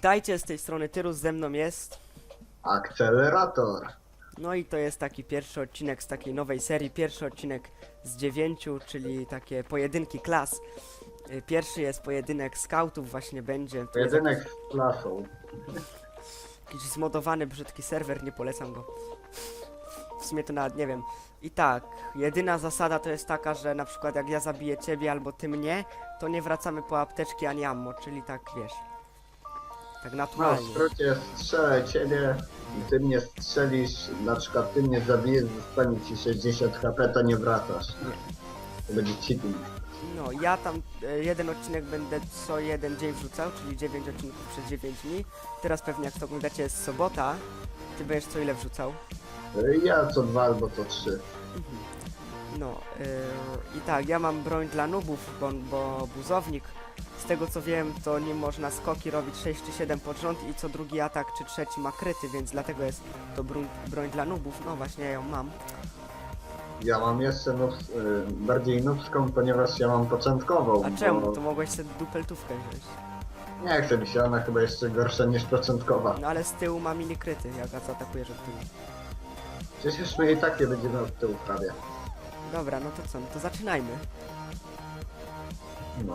Witajcie, z tej strony Tyrus, ze mną jest. Akcelerator. No i to jest taki pierwszy odcinek z takiej nowej serii, pierwszy odcinek z dziewięciu, czyli takie pojedynki klas. Y, Pierwszy jest pojedynek scoutów, właśnie będzie. To jest Pojedynek z klasą. jakiś zmodowany, brzydki serwer, nie polecam go. W sumie to nawet nie wiem. I tak, jedyna zasada to jest taka, że na przykład jak ja zabiję ciebie albo ty mnie, to nie wracamy po apteczki ani ammo, czyli tak wiesz. Tak No, w naturalnie. skrócie strzelę ciebie i ty mnie strzelisz, na przykład ty mnie zabijesz, zostanie ci 60 HP, to nie wracasz. To będzie cheating. No, ja tam e, jeden odcinek będę co jeden dzień wrzucał, czyli 9 odcinków przez 9 dni. Teraz pewnie jak to oglądacie jest sobota. Ty będziesz co ile wrzucał? Ja co dwa albo co trzy. No, yy, i tak, ja mam broń dla nubów, bo, bo buzownik, z tego co wiem, to nie można skoki robić 6 czy 7 pod rząd i co drugi atak czy trzeci ma kryty, więc dlatego jest to broń, broń dla nubów. No właśnie, ja ją mam. Ja mam jeszcze nubs, y, bardziej nubską, ponieważ ja mam początkową. A czemu? bo To mogłeś sobie dupeltówkę wziąć. Nie chcę mi się, ona chyba jeszcze gorsza niż początkowa. No ale z tyłu ma mini kryty, jak zaatakujesz od tyłu. Przecież my i tak nie będziemy od tyłu prawie. Dobra, no to co, no to zaczynajmy. No,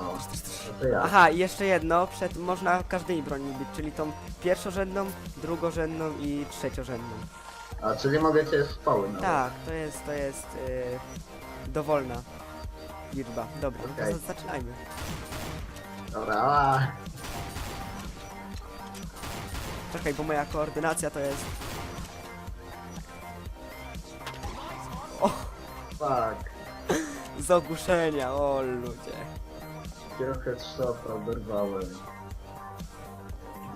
to ja. Aha, i jeszcze jedno, przed, można każdej broni być, czyli tą pierwszorzędną, drugorzędną i trzeciorzędną. A czyli mogę cię spały nawet. Tak, to jest, to jest yy, dowolna liczba. Dobra, no Okej. to za- zaczynajmy. Dobra, a, Czekaj, bo moja koordynacja to jest... fuck. z ogłuszenia, o ludzie. Trochę trzota oberwałem.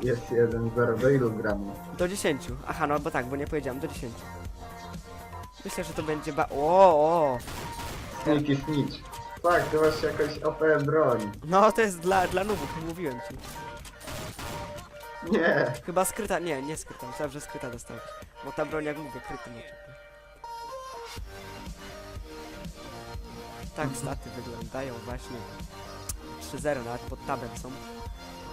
Jest jeden zero do ilu gramy? Do 10. Aha, no bo tak, bo nie powiedziałem, do 10. Myślę, że to będzie ba... O, o! Sneaky snitch. Fuck, ty masz jakąś OP broń. No, to jest dla, dla nubów, mówiłem ci. Nie. Chyba skryta, nie, nie skryta, myślałem, że skryta dostałeś. Bo ta broń, jak mówię, kryty nie czeka. Tak staty wyglądają właśnie. 3-0 nawet pod tabem są.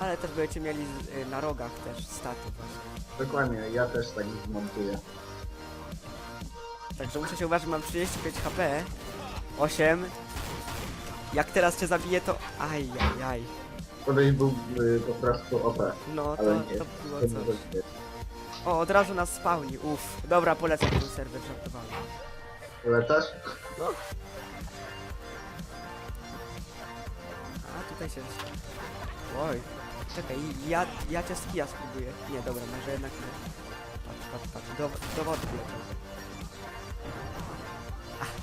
Ale też będziecie mieli y, na rogach też staty właśnie. Dokładnie, ja też tak zmontuję. Także muszę się uważać, mam 35 HP. 8. Jak teraz cię zabiję to... Aj, aj, aj. Koleś był y, po prostu OP. No to, Ale nie. to było To coś. było coś. O, od razu nas spawni, uff. Dobra, polecam ten serwer, żartowałem. Letasz? No. A tutaj się. Oj. Czekaj, ja, ja cię z kija spróbuję. Nie, dobra, może jednak nie. Patrz, patrz, patrz. Do, do wody.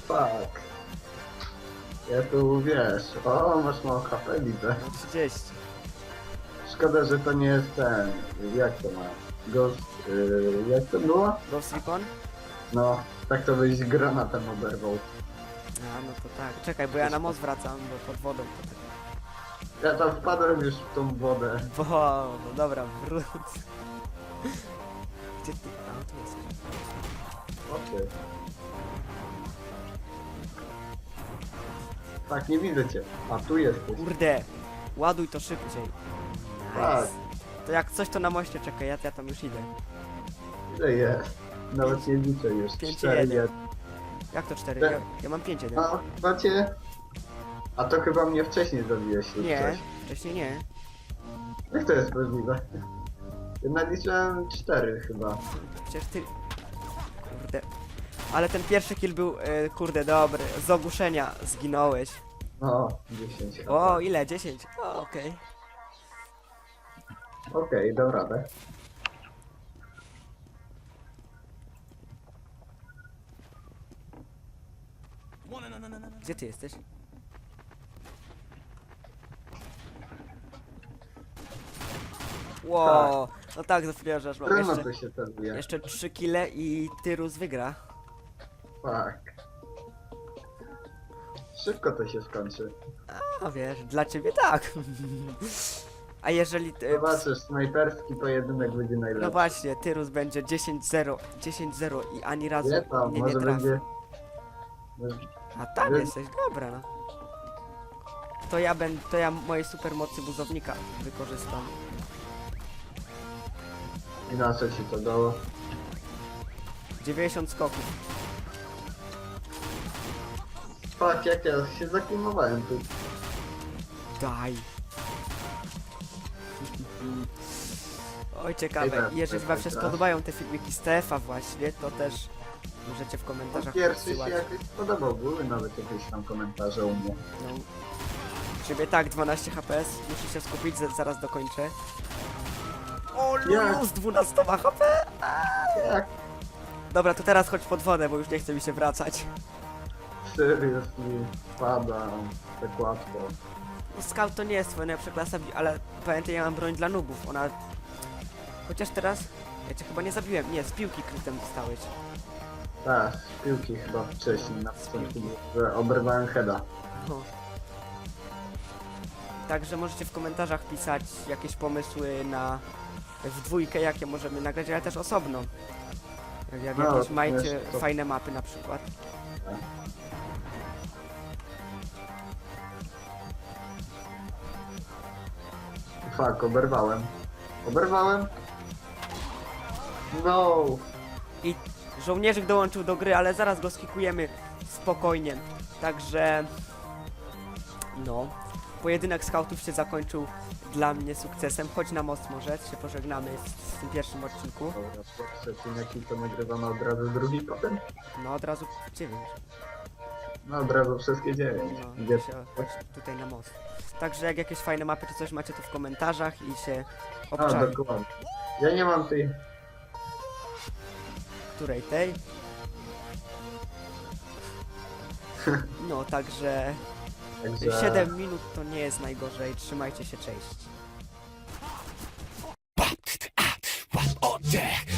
Fuck. Ja tu wiesz. O, masz mało HP, widzę. No 30. Szkoda, że to nie jest ten. Jak to ma? Ghost. Y, jak to było? Ghost Recon? No, tak to byś granatem oberwał. A, no to tak. Czekaj, bo ja na most wracam, bo pod wodą to tak. Ja tam wpadłem już w tą wodę. Bo, no dobra, wróć. Gdzie ty? A, tu jest. Okej. Tak, nie widzę cię. A tu jesteś. Kurde! Ładuj to szybciej. Tak. Nice. To jak coś to na moście czekaj, ja, ja tam już idę. Ile jest? Nawet nie liczę już. Pięć Cztery jeden. jest. Jak to 4? Tak. Ja, ja mam 5 jeden. No, macie. A to chyba mnie wcześniej zabiłeś lub Nie, coś. wcześniej nie. Jak to jest możliwe? Ja naliczyłem cztery chyba. Przecież ty... Kurde. Ale ten pierwszy kill był, e, kurde, dobry. Z ogłuszenia zginąłeś. No, 10 chyba. O, ile? 10? O, okej. Okej, dam radę. Gdzie ty jesteś? Wow, no tak, zapomniałem, mam Trudno jeszcze, to się jeszcze 3 kile i Tyrus wygra. Tak. Szybko to się skończy. A wiesz, dla ciebie tak. A jeżeli... e, Zobaczysz, snajperski pojedynek będzie najlepszy. No właśnie, Tyrus będzie 10-0, 10-0 i ani razu Nie tam, mnie nie może trafi. będzie... A tam jesteś, dobra no. To ja będę, to ja mojej supermocy buzownika wykorzystam. I na co ci to dało? 90 skoków. Fuck, jak ja się zaklimowałem tu. Daj. Oj, ciekawe. Tak, Jeżeli wam tak, się tak. spodobają te filmiki z TF-a właśnie, to też możecie w komentarzach pierwszy się podsyłać. jakoś podobał, były nawet jakieś tam komentarze u mnie. No. Ciebie tak, 12 HPS, muszę się skupić, za- zaraz dokończę. O? Lulu z 12 HP! Jak? Dobra, to teraz chodź pod wodę, bo już nie chce mi się wracać. Seriously, pada tak łatwo. No, Scout to nie jest twoja najlepsza klasa, ale pamiętaj, ja mam broń dla nubów, ona... Chociaż teraz... Ja cię chyba nie zabiłem, nie, z piłki krytem dostałeś. Tak, z piłki chyba wcześniej, na początku, że oberwałem heada. No. Także możecie w komentarzach pisać jakieś pomysły na w dwójkę, jakie możemy nagrać, ale też osobno. Jak, jak No, jakieś wiesz, to- fajne mapy na przykład. Fuck, oberwałem. Oberwałem? No! I żołnierzyk dołączył do gry, ale zaraz go skikujemy spokojnie. Także no. Pojedynek skautów się zakończył dla mnie sukcesem. Chodź na most może, się pożegnamy z, z tym pierwszym odcinku. Dobra, odcinki to nagrywamy od razu drugi potem? No od razu 9. No od razu wszystkie dziewięć. No, Gdzie? się, chodź tutaj na most. Także jak jakieś fajne mapy czy coś macie, to w komentarzach i się A, obczaj. dokładnie. Ja nie mam tej... Której tej? No, także Także... 7 minut to nie jest najgorzej. Trzymajcie się, cześć. oddech